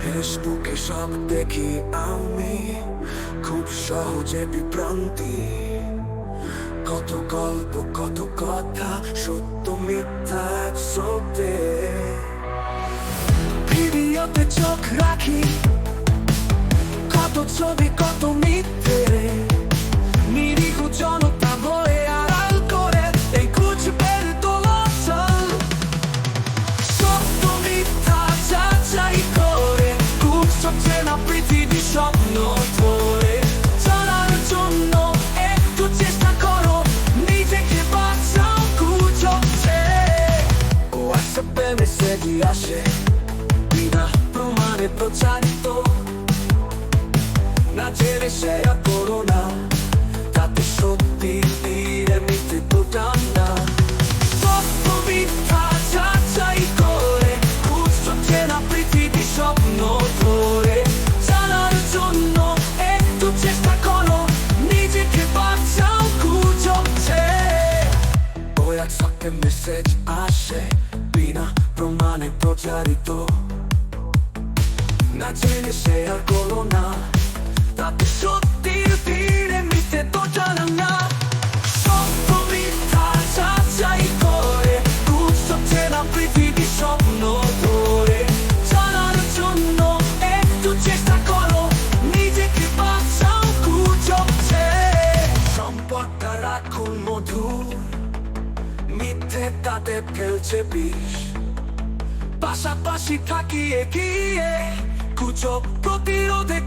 ফেসবুকে সব দেখি আমি খুব সহজে বিভ্রান্তি কত গল্প কত কথা সত্য মিথ্যা একসাথে ভিডিওতে চোখ রাখি কত ছবি কত মিথ্যে আসে বিনা প্রমাণে প্রচারিত না জেনে শেয়ার করো না তাতে সত্যি তীরে মিথ্যে দুটান না সত্য মিথ্যা যাচাই চেনা পৃথিবী স্বপ্ন ধরে জানার জন্য একটু চেষ্টা করো নিজেকে বাঁচাও গুজব হোয়াটসঅ্যাপে মেসেজ আসে বিনা প্রমাণে প্রচারিত। না জেনে শেয়ার করো না। তাতে সত্যির ভিড়ে তো মিথ্যা জানার জন্য একটু চেষ্টা করো, নিজেকে বাঁচাও গুজব সম্পদটা রাখুন তাতে ফেলছে বিষ। পাশাপাশি থাকিয়ে গিয়ে কুচক প্রতিরোধে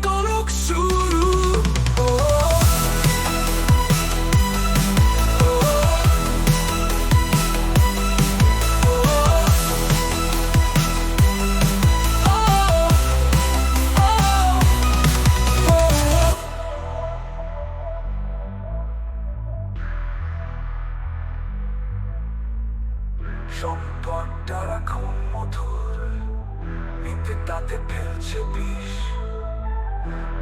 সম্পদটা রাখুন মধুর। নিতে তাতে ফেলছে বিষ।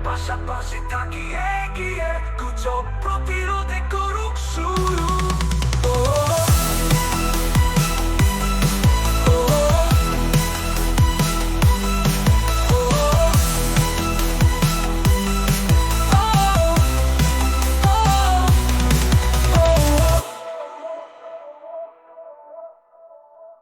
পাশাপাশি তাকিয়ে গিয়ে গুজব প্রতিরোধ